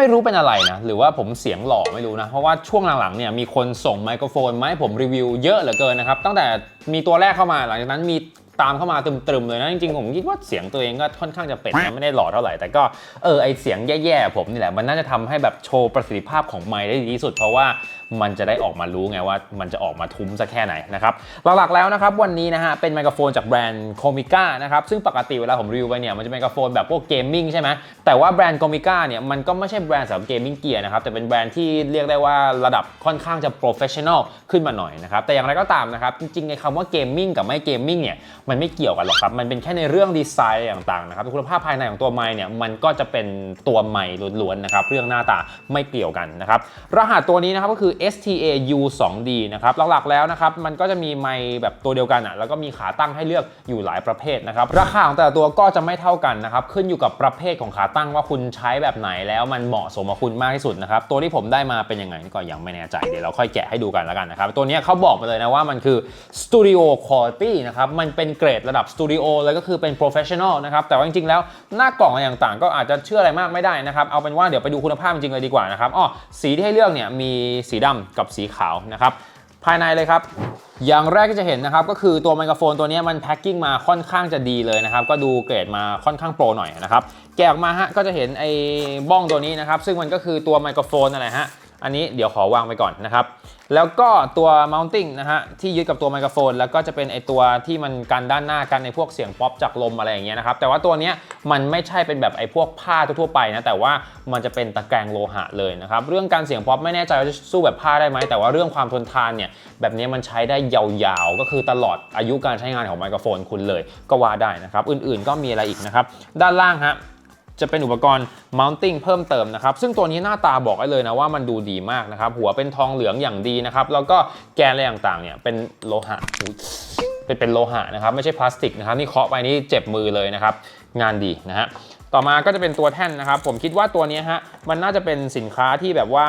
ไม่รู้เป็นอะไรนะ หรือว่าผมเสียงหล่อไม่รู้นะ เพราะว่าช่วงหลังๆเนี่ยมีคนส่งไมโครโฟนมาให้ผมรีวิวเยอะเหลือเกินนะครับ ตั้งแต่มีตัวแรกเข้ามาหลังจากนั้นมีตามเข้ามาตึมๆเลยนะ จริงๆ ผมคิดว่าเสียงตัวเองก็ค่อนข้างจะเป็ดนะไม่ได้หล่อเท่าไหร่ แต่ก็เออไอเสียงแย่ๆผมนี่แหละมันน่าจะทำให้แบบโชว์ประสิทธิภาพของไมค์ได้ดีที่สุด เพราะว่า มันจะได้ออกมารู้ไงว่ามันจะออกมาทุ้มสักแค่ไหนนะครับหลักๆแล้วนะครับวันนี้นะฮะเป็นไมโครโฟนจากแบรนด์โคมิก้านะครับซึ่งปกติเวลาผมรีวิวไปเนี่ยมันจะไมโครโฟนแบบพวกเกมมิ่งใช่ไหมแต่ว่าแบรนด์โคมิก้าเนี่ยมันก็ไม่ใช่แบรนด์สำหรับเกมมิ่งเกียร์นะครับแต่เป็นแบรนด์ที่เรียกได้ว่าระดับค่อนข้างจะโปรเฟชชั่นอลขึ้นมาหน่อยนะครับแต่อย่างไรก็ตามนะครับจริงๆไอ้คำว่าเกมมิ่งกับไม่เกมมิ่งเนี่ยมันไม่เกี่ยวกันหรอกครับมันเป็นแค่ในเรื่องดีไซน์ต่างๆนะครับคุณภาพภายในของตัวไมค์เนี่ยมันก็จะเป็นตัวไมค์ล้วนๆนะครับเรื่องหน้าตาไม่เกี่ยวกันนะครับรหัสตัวนี้นะครับก็คือ STA U 2D นะครับหลักๆแล้วนะครับมันก็จะมีไมแบบตัวเดียวกันอะแล้วก็มีขาตั้งให้เลือกอยู่หลายประเภทนะครับราคาของแต่ละตัวก็จะไม่เท่ากันนะครับขึ้นอยู่กับประเภทของขาตั้งว่าคุณใช้แบบไหนแล้วมันเหมาะสมกับคุณมากที่สุดนะครับตัวที่ผมได้มาเป็นยังไงก็ยังไม่แน่ใจเดี๋ยวเราค่อยแกะให้ดูกันแล้วกันนะครับตัวนี้เขาบอกมาเลยนะว่ามันคือ Studio Quality นะครับมันเป็นเกรดระดับสตูดิโอเลยก็คือเป็น Professional นะครับแต่ว่าจริงๆแล้วหน้ากล่องอะไรต่างๆ ก็อาจจะเชื่ออะไรมากไม่ได้นะครับเอาเป็นว่าเดี๋ยวไปดูคุณภาพจริงเลยดีกว่านะครับอ๋อสีที่ให้เลือกเนี่ยมีสีดำกับสีขาวนะครับภายในเลยครับ อย่างแรกที่จะเห็นนะครับ ก็คือตัวไมโครโฟนตัวนี้มันแพ็คกิ้งมาค่อนข้างจะดีเลยนะครับ ก็ดูเกรดมาค่อนข้างโปรหน่อยนะครับ แกะออกมาฮะก็จะเห็นไอ้บ้องตัวนี้นะครับ ซึ่งมันก็คือตัวไมโครโฟนอะไรฮะ อันนี้เดี๋ยวขอวางไปก่อนนะครับ แล้วก็ตัว mounting นะฮะที่ยึดกับตัวไมโครโฟน แล้วก็จะเป็นไอตัวที่มันกันด้านหน้ากันในพวกเสียงป๊อปจากลมอะไรอย่างเงี้ยนะครับ แต่ว่าตัวเนี้ยมันไม่ใช่เป็นแบบไอพวกผ้าทั่วไปนะ แต่ว่ามันจะเป็นตะแกรงโลหะเลยนะครับ เรื่องการเสียงป๊อปไม่แน่ใจว่าจะสู้แบบผ้าได้ไหม แต่ว่าเรื่องความทนทานเนี่ยแบบนี้มันใช้ได้ยาวๆ ก็คือตลอดอายุการใช้งานของไมโครโฟนคุณเลย ก็ว่าได้นะครับ อื่นๆก็มีอะไรอีกนะครับ ด้านล่างฮะ จะเป็นอุปกรณ์ mounting เพิ่มเติมนะครับ ซึ่งตัวนี้หน้าตาบอกได้เลยนะว่ามันดูดีมากนะครับ หัวเป็นทองเหลืองอย่างดีนะครับ แล้วก็แกนอะไรต่างๆเนี่ยเป็นโลหะเป็นเป็นโลหะนะครับ ไม่ใช่พลาสติกนะครับ นี่เคาะไปนี่เจ็บมือเลยนะครับ งานดีนะฮะต่อมาก็จะเป็นตัวแท่นนะครับ ผมคิดว่าตัวนี้ฮะมันน่าจะเป็นสินค้าที่แบบว่า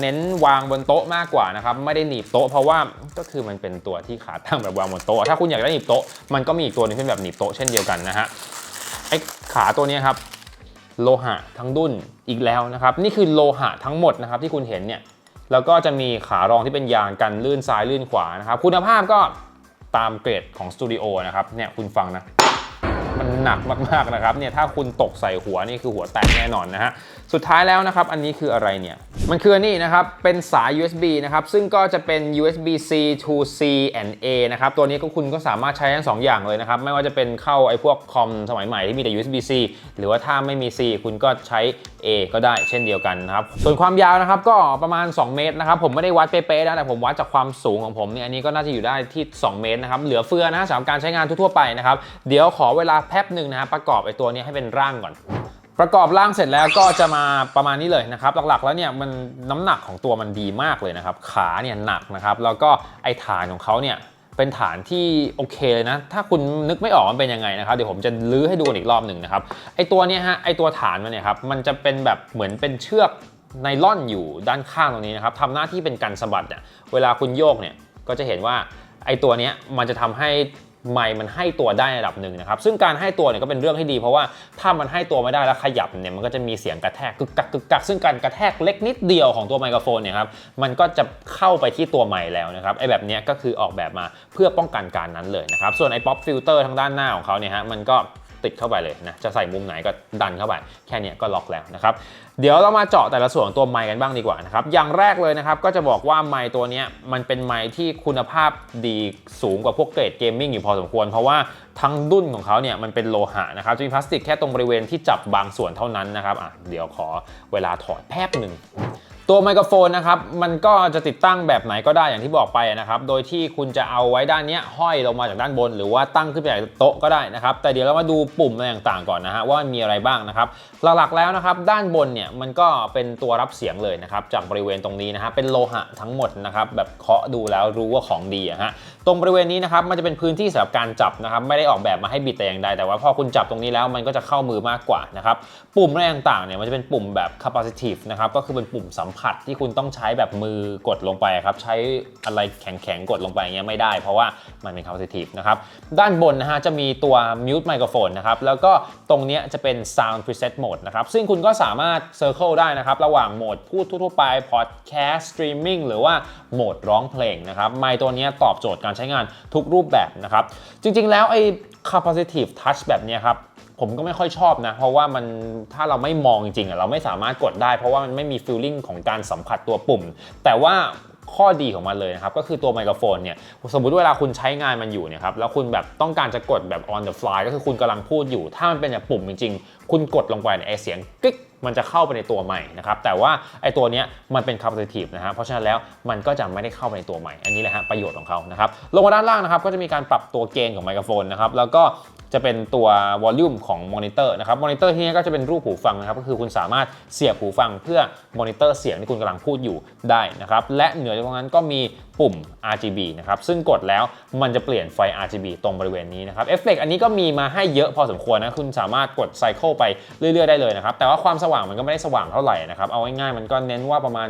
เน้นวางบนโต๊ะมากกว่านะครับไม่ได้หนีบโต๊ะเพราะว่าก็คือมันเป็นตัวที่ขาตั้งแบบวางบนโต๊ะถ้าคุณอยากได้หนีบโต๊ะมันก็มีอีกตัวนึงที่เป็นแบบหนีบโต๊ะเช่นเดียวกันนะฮะไอ้ขาตัวนี้ครับ โลหะทั้งดุนอีกแล้วนะครับ นี่คือโลหะทั้งหมดนะครับที่คุณเห็นเนี่ยแล้วก็จะมีขารองที่เป็นยางกันลื่นซ้ายลื่นขวานะครับ คุณภาพก็ตามเกรดของสตูดิโอนะครับเนี่ยคุณฟังนะ มันหนักมากๆนะครับเนี่ยถ้าคุณตกใส่หัวนี่คือหัวแตกแน่นอนนะฮะสุดท้ายแล้วนะครับ อันนี้คืออะไรเนี่ย มันคือนนี่นะครับ เป็นสาย USB นะครับ ซึ่งก็จะเป็น USB C to C and A นะครับ ตัวนี้ก็คุณก็สามารถใช้ทั้งสองอย่างเลยนะครับ ไม่ว่าจะเป็นเข้าไอ้พวกคอมสมัยใหม่ที่มีแต่ USB C หรือว่าถ้าไม่มี C คุณก็ใช้ A ก็ได้เช่นเดียวกันนะครับ ส่วนความยาวนะครับก็ประมาณ 2 เมตรนะครับ ผมไม่ได้วัดเป๊ะๆนะ แต่ผมวัดจากความสูงของผมเนี่ย อันนี้ก็น่าจะอยู่ได้ที่ 2 เมตรนะครับ เหลือเฟือนะสำหรับการใช้งานทั่วๆไปนะครับ เดี๋ยวขอเวลาแป๊บหนึ่งนะฮะประกอบไอ้ตัวนี้ให้เป็นร่างก่อน ประกอบร่างเสร็จแล้วก็จะมาประมาณนี้เลยนะครับ หลักๆแล้วเนี่ยมันน้ำหนักของตัวมันดีมากเลยนะครับ ขาเนี่ยหนักนะครับ แล้วก็ไอฐานของเขาเนี่ยเป็นฐานที่โอเคเลยนะ ถ้าคุณนึกไม่ออกมันเป็นยังไงนะครับ เดี๋ยวผมจะลื้อให้ดูกันอีกรอบหนึ่งนะครับ ไอตัวเนี้ยฮะ ไอตัวฐานมันเนี่ยครับ มันจะเป็นแบบเหมือนเป็นเชือกไนล่อนอยู่ด้านข้างตรงนี้นะครับทำหน้าที่เป็นกันสะบัดเนี่ย เวลาคุณโยกเนี่ย ก็จะเห็นว่าไอตัวเนี้ยมันจะทำให้ ไมค์มันให้ตัวได้ระดับหนึ่งนะครับซึ่งการให้ตัวเนี่ยก็เป็นเรื่องที่ดี เพราะว่าถ้ามันให้ตัวไม่ได้แล้วขยับเนี่ยมันก็จะมีเสียงกระแทกกึกกักกึกกักซึ่งการกระแทกเล็กนิดเดียวของตัวไมโครโฟนเนี่ยครับมันก็จะเข้าไปที่ตัวไมค์แล้วนะครับไอ้แบบนี้ก็คือออกแบบมาเพื่อป้องกันการนั้นเลยนะครับส่วนไอ้ป๊อปฟิลเตอร์ทางด้านหน้าของเขาเนี่ยฮะมันก็ ติดเข้าไปเลยนะจะใส่มุมไหนก็ดันเข้าไปแค่นี้ก็ล็อกแล้วนะครับเดี๋ยวเรามาเจาะแต่ละส่วนของตัวไมค์กันบ้างดีกว่านะครับอย่างแรกเลยนะครับก็จะบอกว่าไมค์ตัวนี้มันเป็นไมค์ที่คุณภาพดีสูงกว่าพวกเกรดเกมมิ่งอยู่พอสมควร เพราะว่าทั้งดุ้นของเขาเนี่ยมันเป็นโลหะนะครับจะมีพลาสติกแค่ตรงบริเวณที่จับบางส่วนเท่านั้นนะครับอะเดี๋ยวขอเวลาถอดแป๊บหนึ่ง ตัวไมโครโฟนนะครับมันก็จะติดตั้งแบบไหนก็ได้อย่างที่บอกไปนะครับโดยที่คุณจะเอาไว้ด้านนี้ห้อยลงมาจากด้านบน หรือว่าตั้งขึ้นไปจากโต๊ะก็ได้นะครับแต่เดี๋ยวเรามาดูปุ่มอะไรต่างๆก่อนนะฮะว่ามันมีอะไรบ้างนะครับหลักๆแล้วนะครับด้านบนเนี่ยมันก็เป็นตัวรับเสียงเลยนะครับจากบริเวณตรงนี้นะฮะเป็นโลหะทั้งหมดนะครับแบบเคาะดูแล้วรู้ว่าของดีอะฮะ ตรงบริเวณนี้นะครับมันจะเป็นพื้นที่สำหรับการจับนะครับไม่ได้ออกแบบมาให้บิดแต่อย่างใดแต่ว่าพอคุณจับตรงนี้แล้วมันก็จะเข้ามือมากกว่านะครับปุ่มอะไรต่างๆเนี่ยมันจะเป็นปุ่มแบบ capacitive นะครับก็คือเป็นปุ่มสัมผัสที่คุณต้องใช้แบบมือกดลงไปครับใช้อะไรแข็งๆกดลงไปเงี้ยไม่ได้ เพราะว่ามันเป็น capacitive นะครับด้านบนนะฮะจะมีตัว mute microphone นะครับแล้วก็ตรงนี้จะเป็น sound preset mode นะครับซึ่งคุณก็สามารถ circle ได้นะครับระหว่างโหมดพูดทั่วๆไป podcast streaming หรือว่าโหมดร้องเพลงนะครับไมค์ตัวเนี้ยตอบโจทย์การใช้งานทุกรูปแบบนะครับ จริง ๆ แล้วไอ้ capacitive touch แบบนี้ครับผมก็ไม่ค่อยชอบนะ เพราะว่ามันถ้าเราไม่มองจริงๆเราไม่สามารถกดได้ เพราะว่ามันไม่มี feeling ของการสัมผัสตัวปุ่ม แต่ว่าข้อดีของมันเลยนะครับ ก็คือตัวไมโครโฟนเนี่ยสมมุติเวลาคุณใช้งานมันอยู่เนี่ยครับแล้วคุณแบบต้องการจะกดแบบ on the fly ก็คือคุณกำลังพูดอยู่ ถ้ามันเป็นแบบปุ่มจริงๆ คุณกดลงไปเนี่ยไอเสียงกิ๊ก มันจะเข้าไปในตัวใหม่นะครับแต่ว่าไอตัวเนี้ยมันเป็นคาบัติทีฟนะฮะเพราะฉะนั้นแล้วมันก็จะไม่ได้เข้าไปในตัวใหม่อันนี้แหละฮะประโยชน์ของเขานะครับลงมาด้านล่างนะครับก็จะมีการปรับตัวเกณฑ์ของไมโครโฟนนะครับแล้วก็ จะเป็นตัววอลลุ่มของมอนิเตอร์นะครับ มอนิเตอร์ที่นี่ก็จะเป็นรูปหูฟังนะครับ ก็คือคุณสามารถเสียบหูฟังเพื่อมอนิเตอร์เสียงที่คุณกำลังพูดอยู่ได้นะครับ และเหนือจากนั้นก็มีปุ่ม RGB นะครับ ซึ่งกดแล้วมันจะเปลี่ยนไฟ RGB ตรงบริเวณนี้นะครับ เอฟเฟกอันนี้ก็มีมาให้เยอะพอสมควรนะ คุณสามารถกดไซเคิลไปเรื่อยๆได้เลยนะครับ แต่ว่าความสว่างมันก็ไม่ได้สว่างเท่าไหร่นะครับ เอาง่ายๆมันก็เน้นว่าประมาณ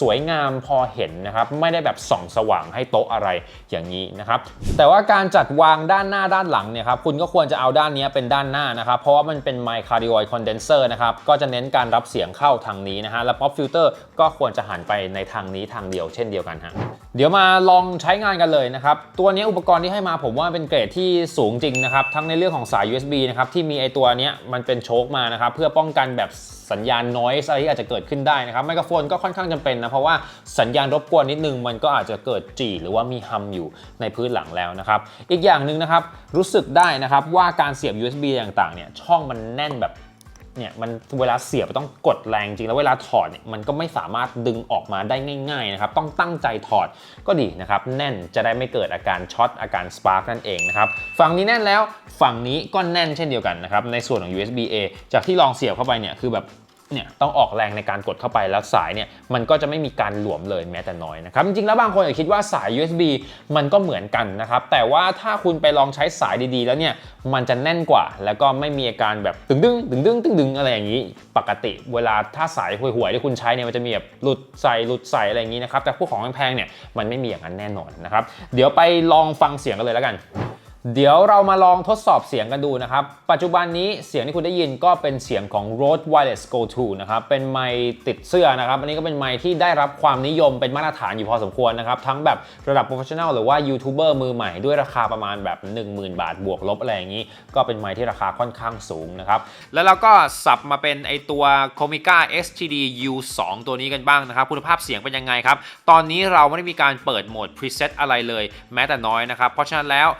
สวยงามพอเห็นนะครับ ไม่ได้แบบส่องสว่างให้โต๊ะอะไรอย่างนี้นะครับ แต่ว่าการจัดวางด้านหน้าด้านหลังเนี่ยครับ คุณก็ควรจะเอาด้านนี้เป็นด้านหน้านะครับ เพราะว่ามันเป็นไมค์คาร์ดิโอยคอนเดนเซอร์นะครับ ก็จะเน้นการรับเสียงเข้าทางนี้นะฮะ และป๊อปฟิลเตอร์ก็ควรจะหันไปในทางนี้ทางเดียวเช่นเดียวกันฮะ เดี๋ยวมาลองใช้งานกันเลยนะครับ ตัวนี้อุปกรณ์ที่ให้มาผมว่าเป็นเกรดที่สูงจริงนะครับ ทั้งในเรื่องของสาย USB นะครับ ที่มีไอตัวนี้มันเป็นโชคมานะครับ เพื่อป้องกันแบบสัญญาณ noise อะไรที่อาจจะเกิดขึ้นได้นะครับ ไมโครโฟนก็ค่อนข้างจำเป็นนะ เพราะว่าสัญญาณรบกวนนิดนึง มันก็อาจจะเกิดจีหรือว่ามีฮัมอยู่ในพื้นหลังแล้วนะครับ อีกอย่างหนึ่งนะครับ รู้สึกได้นะครับว่าการเสียบ USB ต่างๆเนี่ยช่องมันแน่นแบบเนี่ยมันเวลาเสียบต้องกดแรงจริงแล้วเวลาถอดเนี่ยมันก็ไม่สามารถดึงออกมาได้ง่ายๆนะครับต้องตั้งใจถอดก็ดีนะครับแน่นจะได้ไม่เกิดอาการช็อตอาการสปาร์กนั่นเองนะครับฝั่งนี้แน่นแล้วฝั่งนี้ก็แน่นเช่นเดียวกันนะครับในส่วนของ USB A จากที่ลองเสียบเข้าไปเนี่ยคือแบบ เนี่ยต้องออกแรงในการกดเข้าไปแล้วสายเนี่ยมันก็จะไม่มีการหลวมเลยแม้แต่น้อยนะครับจริงๆแล้วบางคนอาจจะคิดว่าสาย USB มันก็เหมือนกันนะครับแต่ว่าถ้าคุณไปลองใช้สายดีๆ แล้วเนี่ยมันจะแน่นกว่า แล้วก็ไม่มีอาการแบบตึงดึงตึงดึงตึงดึงอะไรอย่างนี้ ปกติเวลาถ้าสายห่วยๆที่คุณใช้เนี่ยมันจะมีแบบหลุดใส่หลุดใส่อะไรอย่างนี้นะครับแต่พวกของแพงๆเนี่ยมันไม่มีอย่างนั้นแน่นอนนะครับเดี๋ยวไปลองฟังเสียงกันเลยแล้วกัน เดี๋ยวเรามาลองทดสอบเสียงกันดูนะครับ ปัจจุบันนี้เสียงที่คุณได้ยินก็เป็นเสียงของ Rode Wireless Go 2นะครับ เป็นไมค์ติดเสื้อนะครับ อันนี้ก็เป็นไมค์ที่ได้รับความนิยมเป็นมาตรฐานอยู่พอสมควรนะครับ ทั้งแบบระดับ professional หรือว่ายูทูบเบอร์มือใหม่ด้วยราคาประมาณแบบ 10,000 บาทบวกลบอะไรอย่างนี้ ก็เป็นไมค์ที่ราคาค่อนข้างสูงนะครับ แล้วเราก็สับมาเป็นไอตัว Comica STD U2 ตัวนี้กันบ้างนะครับคุณภาพเสียงเป็นยังไงครับ ตอนนี้เราไม่ได้มีการเปิดโหมด preset อะไรเลย แม้แต่น้อยนะครับ เพราะฉะนั้นแล้ว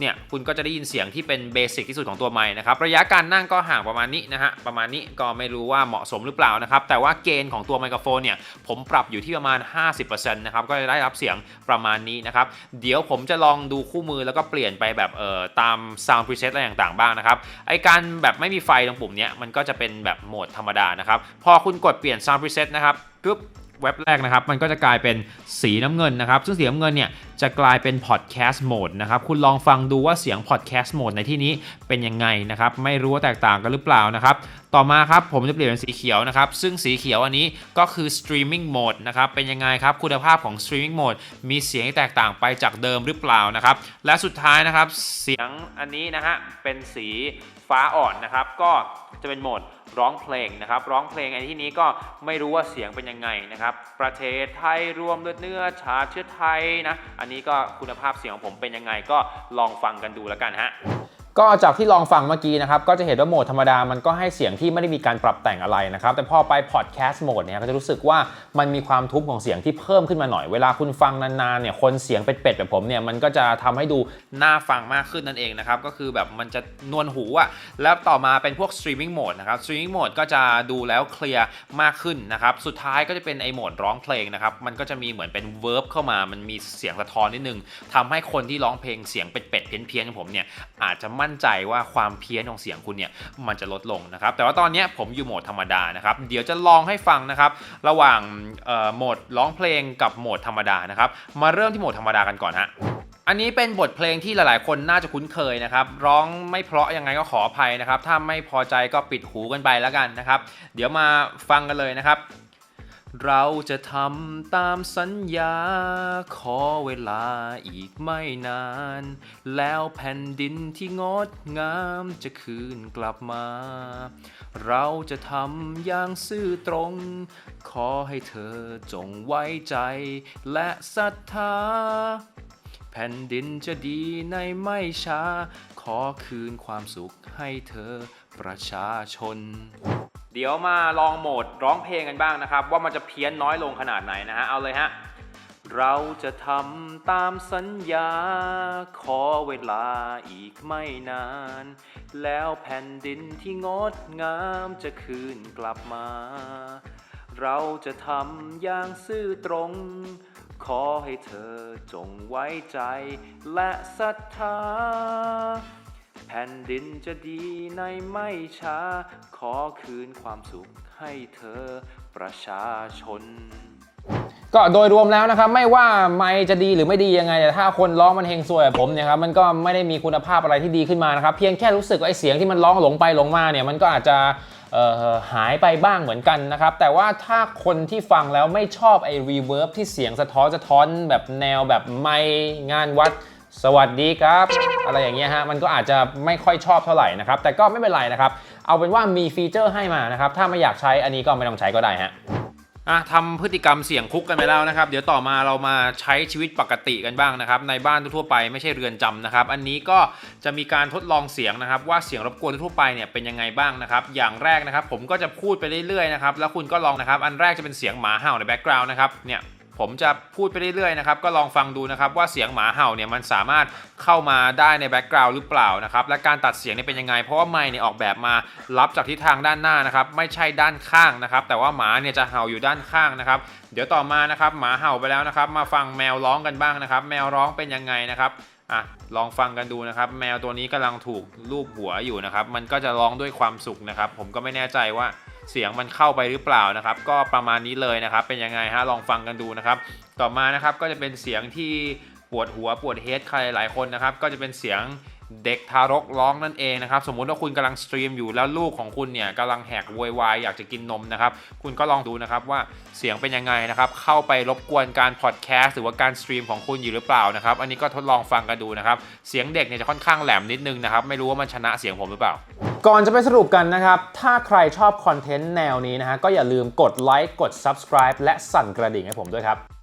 เนี่ยคุณก็จะได้ยินเสียงที่เป็นเบสิกที่สุดของตัวไม้นะครับระยะการนั่งก็ห่างประมาณนี้นะฮะประมาณนี้ก็ไม่รู้ว่าเหมาะสมหรือเปล่านะครับแต่ว่าเกณฑ์ของตัวไมโครโฟนเนี่ยผมปรับอยู่ที่ประมาณ 50%นะครับก็จะได้รับเสียงประมาณนี้นะครับเดี๋ยวผมจะลองดูคู่มือแล้วก็เปลี่ยนไปแบบเอ่อตาม sound preset อะไรต่างๆบ้างนะครับไอการแบบไม่มีไฟตรงปุ่มเนี้ยมันก็จะเป็นแบบโหมดธรรมดานะครับพอคุณกดเปลี่ยน sound preset นะครับปุ๊บ เว็บแรกนะครับ มันก็จะกลายเป็นสีน้ำเงินนะครับ ซึ่งสีน้ำเงินเนี่ยจะกลายเป็น podcast mode นะครับ คุณลองฟังดูว่าเสียง podcast mode ในที่นี้เป็นยังไงนะครับ ไม่รู้ว่าแตกต่างกันหรือเปล่านะครับ ต่อมาครับผมจะเปลี่ยนเป็นสีเขียวนะครับ ซึ่งสีเขียวอันนี้ก็คือ streaming mode นะครับ เป็นยังไงครับ คุณภาพของ streaming mode มีเสียงที่แตกต่างไปจากเดิมหรือเปล่านะครับ และสุดท้ายนะครับ เสียงอันนี้นะฮะ เป็นสี ฟ้าอ่อนนะครับ ก็จะเป็นโหมดร้องเพลงนะครับ ร้องเพลงในที่นี้ก็ไม่รู้ว่าเสียงเป็นยังไงนะครับ ประเทศไทยรวมเลือดเนื้อชาเชื้อไทยนะ อันนี้ก็คุณภาพเสียงของผมเป็นยังไงก็ลองฟังกันดูแล้วกันฮะ ก็จากที่ลองฟังเมื่อกี้นะครับ ก็จะเห็นว่าโหมดธรรมดามันก็ให้เสียงที่ไม่ได้มีการปรับแต่งอะไรนะครับ แต่พอไปพอดแคสต์โหมดเนี่ยก็จะรู้สึกว่ามันมีความทุ้มของเสียงที่เพิ่มขึ้นมาหน่อย เวลาคุณฟังนานๆเนี่ยคนเสียงเป็ดๆแบบผมเนี่ยมันก็จะทำให้ดูน่าฟังมากขึ้นนั่นเองนะครับ ก็คือแบบมันจะนวลหูอะแล้วต่อมาเป็นพวก streaming mode นะครับ streaming mode ก็จะดูแล้วเคลียร์มากขึ้นนะครับ สุดท้ายก็จะเป็นไอโหมดร้องเพลงนะครับ มันก็จะมีเหมือนเป็น verb เข้ามา มันมีเสียงสะท้อนนิดนึงทำให้คนที่ร้องเพลงเสียงเป็ดๆเพี้ยนๆองผมเนี่ยอาจจะมั่นใจว่าความเพี้ยนของเสียงคุณเนี่ยมันจะลดลงนะครับ แต่ว่าตอนนี้ผมอยู่โหมดธรรมดานะครับ เดี๋ยวจะลองให้ฟังนะครับ ระหว่างโหมดร้องเพลงกับโหมดธรรมดานะครับ มาเริ่มที่โหมดธรรมดากันก่อนฮะอันนี้เป็นบทเพลงที่หลายๆ คนน่าจะคุ้นเคยนะครับ ร้องไม่เพราะยังไงก็ขออภัยนะครับ ถ้าไม่พอใจก็ปิดหูกันไปแล้วกันนะครับ เดี๋ยวมาฟังกันเลยนะครับ เราจะทำตามสัญญา ขอเวลาอีกไม่นาน แล้วแผ่นดินที่งดงามจะคืนกลับมา เราจะทำอย่างซื่อตรง ขอให้เธอจงไว้ใจ และศรัทธา แผ่นดินจะดีในไม่ช้า ขอคืนความสุขให้เธอประชาชน เดี๋ยวมาลองโหมดร้องเพลงกันบ้างนะครับ ว่ามันจะเพี้ยนน้อยลงขนาดไหนนะฮะ เอาเลยฮะ เราจะทำตามสัญญา ขอเวลาอีกไม่นาน แล้วแผ่นดินที่งดงามจะคืนกลับมา เราจะทำอย่างซื่อตรง ขอให้เธอจงไว้ใจและศรัทธา แผ่นดินจะดีในไม่ช้า ขอคืนความสุขให้เธอประชาชน ก็โดยรวมแล้วนะครับไม่ว่าไมค์จะดีหรือไม่ดียังไงแต่ถ้าคนร้องมันเฮงซวยแบบผมเนี่ยครับมันก็ไม่ได้มีคุณภาพอะไรที่ดีขึ้นมานะครับเพียงแค่รู้สึกว่าไอ้เสียงที่มันร้องหลงไปหลงมาเนี่ยมันก็อาจจะเอ่อหายไปบ้างเหมือนกันนะครับ แต่ว่าถ้าคนที่ฟังแล้วไม่ชอบไอ้รีเวิร์บที่เสียงสะท้อนสะท้อนแบบแนวแบบไมค์งานวัด สวัสดีครับ อะไรอย่างเงี้ยฮะมันก็อาจจะไม่ค่อยชอบเท่าไหร่นะครับแต่ก็ไม่เป็นไรนะครับ เอาเป็นว่ามีฟีเจอร์ให้มานะครับถ้าไม่อยากใช้อันนี้ก็ไม่ต้องใช้ก็ได้ฮะอะทำพฤติกรรมเสี่ยงคุกกันไปแล้วนะครับ เดี๋ยวต่อมาเรามาใช้ชีวิตปกติกันบ้างนะครับ ในบ้านทั่วไปไม่ใช่เรือนจำนะครับ อันนี้ก็จะมีการทดลองเสียงนะครับ ว่าเสียงรบกวนทั่วไปเนี่ยเป็นยังไงบ้างนะครับ อย่างแรกนะครับ ผมก็จะพูดไปเรื่อยๆนะครับแล้วคุณก็ลองนะครับ อันแรกจะเป็นเสียงหมาเห่าในแบ็กกราวน์นะครับเนี่ย ผมจะพูดไปเรื่อยๆนะครับก็ลองฟังดูนะครับว่าเสียงหมาเห่าเนี่ยมันสามารถเข้ามาได้ในแบ็กกราวน์หรือเปล่านะครับและการตัดเสียงเนี่ยเป็นยังไง เพราะว่าไมค์เนี่ยออกแบบมารับจากทิศทางด้านหน้านะครับไม่ใช่ด้านข้างนะครับแต่ว่าหมาเนี่ยจะเห่าอยู่ด้านข้างนะครับเดี๋ยวต่อมานะครับหมาเห่าไปแล้วนะครับ มาฟังแมวร้องกันบ้างนะครับ แมวร้องเป็นยังไงนะครับอะลองฟังกันดูนะครับ แมวตัวนี้กำลังถูกลูบหัวอยู่นะครับ มันก็จะร้องด้วยความสุขนะครับ ผมก็ไม่แน่ใจว่า เสียงมันเข้าไปหรือเปล่านะครับ ก็ประมาณนี้เลยนะครับ เป็นยังไงฮะลองฟังกันดูนะครับ ต่อมานะครับก็จะเป็นเสียงที่ปวดหัวปวดเฮดใครหลายคนนะครับ ก็จะเป็นเสียง เด็กทารกร้องนั่นเองนะครับ สมมุติว่าคุณกำลังสตรีมอยู่แล้วลูกของคุณเนี่ยกำลังแหกโวยวายอยากจะกินนมนะครับ คุณก็ลองดูนะครับว่าเสียงเป็นยังไงนะครับ เข้าไปรบกวนการพอดแคสต์หรือว่าการสตรีมของคุณอยู่หรือเปล่านะครับ อันนี้ก็ทดลองฟังกันดูนะครับ เสียงเด็กเนี่ยจะค่อนข้างแหลมนิดนึงนะครับ ไม่รู้ว่ามันชนะเสียงผมหรือเปล่า ก่อนจะไปสรุปกันนะครับ ถ้าใครชอบคอนเทนต์แนวนี้นะฮะ ก็อย่าลืมกดไลค์ กด subscribe และสั่นกระดิ่งให้ผมด้วยครับ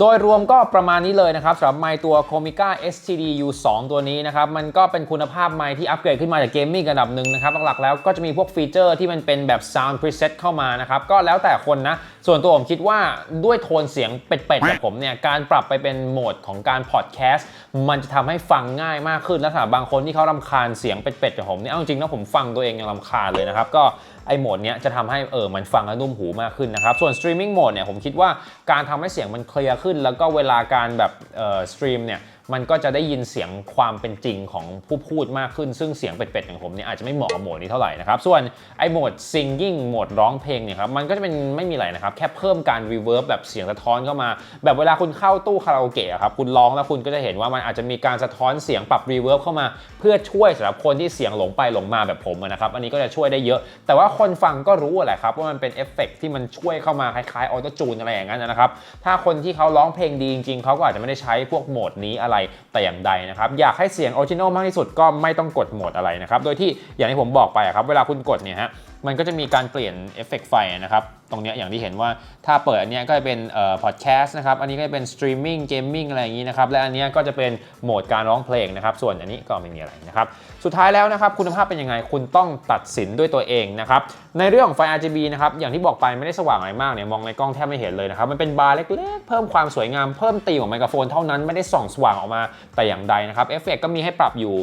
โดยรวมก็ประมาณนี้เลยนะครับสำหรับไม้ตัว Comica STD U2 ตัวนี้นะครับมันก็เป็นคุณภาพไม้ที่อัปเกรดขึ้นมาจากเกมมิ่งระดับหนึ่งนะครับหลักๆแล้วก็จะมีพวกฟีเจอร์ที่มันเป็นแบบ Sound Preset เข้ามานะครับก็แล้วแต่คนนะ ส่วนตัวผมคิดว่าด้วยโทนเสียงเป็ดๆแบบผมเนี่ย การปรับไปเป็นโหมดของการพอดแคสต์มันจะทำให้ฟังง่ายมากขึ้นและสำหรับบางคนที่เขารำคาญเสียงเป็ดๆแบบผมเนี่ยเอาจริงนะผมฟังตัวเองยังรำคาญเลยนะครับ ก็ไอโหมดเนี้ยจะทำให้เออมันฟังแล้วนุ่มหูมากขึ้นนะครับ ส่วน streaming mode เนี่ยผมคิดว่าการทำให้เสียงมันเคลียร์ขึ้น แล้วก็เวลาการแบบเอ่อสตรีมเนี่ย มันก็จะได้ยินเสียงความเป็นจริงของผู้พูดมากขึ้น ซึ่งเสียงเป็ดๆอย่างผมเนี่ยอาจจะไม่เหมาะกับโหมดนี้เท่าไหร่นะครับ ส่วนไอโหมด singing โหมดร้องเพลงเนี่ยครับ มันก็จะเป็นไม่มีอะไรนะครับ แค่เพิ่มการ reverb แบบเสียงสะท้อนเข้ามา แบบเวลาคุณเข้าตู้คาราโอเกะครับ คุณร้องแล้วคุณก็จะเห็นว่ามันอาจจะมีการสะท้อนเสียงปรับ reverb เข้ามา เพื่อช่วยสำหรับคนที่เสียงหลงไปหลงมาแบบผมนะครับ อันนี้ก็จะช่วยได้เยอะ แต่ว่าคนฟังก็รู้แหละครับว่ามันเป็นเอฟเฟกต์ที่มันช่วยเข้ามาคล้ายๆออโตจูนอะไรอย่างนั้นนะครับ ถ้าคนที่เขาร้องเพลงดีจริงๆเขาก็อาจจะไม่ได้ใช้พวกโหมดนี้อะไรแต่อย่างใดนะครับ อยากให้เสียงออริจินอลมากที่สุดก็ไม่ต้องกดโหมดอะไรนะครับ โดยที่อย่างที่ผมบอกไปครับ เวลาคุณกดเนี่ยฮะมันก็จะมีการเปลี่ยนเอฟเฟกต์ไฟนะครับ ตรงนี้อย่างที่เห็นว่าถ้าเปิดอันนี้ก็จะเป็นเอ่อพอดแคสต์นะครับ อันนี้ก็จะเป็นสตรีมมิ่งเกมมิ่งอะไรอย่างนี้นะครับ และอันนี้ก็จะเป็นโหมดการร้องเพลงนะครับ ส่วนอันนี้ก็ไม่มีอะไรนะครับ สุดท้ายแล้วนะครับ คุณภาพเป็นยังไงคุณต้องตัดสินด้วยตัวเองนะครับ ในเรื่องของไฟ RGB นะครับ อย่างที่บอกไปไม่ได้สว่างอะไรมากเนี่ยมองในกล้องแทบไม่เห็นเลยนะครับ มันเป็นบาร์เล็กๆ เพิ่มความสวยงามเพิ่มตีมของไมโครโฟนเท่านั้นไม่ได้ส่องสว่างออกมาแต่อย่างใดนะครับเอฟเฟกก็มีให้ปรับอยู่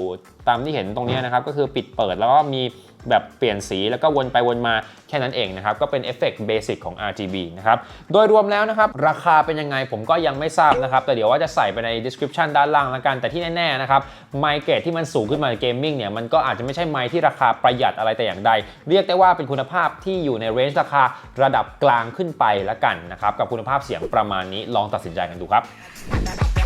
ตามที่เห็นตรงนี้นะครับก็คือปิดเปิดแล้วก็มี แบบเปลี่ยนสีแล้วก็วนไปวนมาแค่นั้นเองนะครับก็เป็นเอฟเฟกต์เบสิกของ RGB นะครับโดยรวมแล้วนะครับราคาเป็นยังไงผมก็ยังไม่ทราบนะครับแต่เดี๋ยวว่าจะใส่ไปใน description ด้านล่างแล้วกันแต่ที่แน่ๆนะครับไมค์เกรดที่มันสูงขึ้นมาเกมมิ่งเนี่ยมันก็อาจจะไม่ใช่ไมค์ที่ราคาประหยัดอะไรแต่อย่างใด เรียกได้ว่าเป็นคุณภาพที่อยู่ในเรนจ์ราคาระดับกลางขึ้นไปละกันนะครับกับคุณภาพเสียงประมาณนี้ลองตัดสินใจกันดูครับ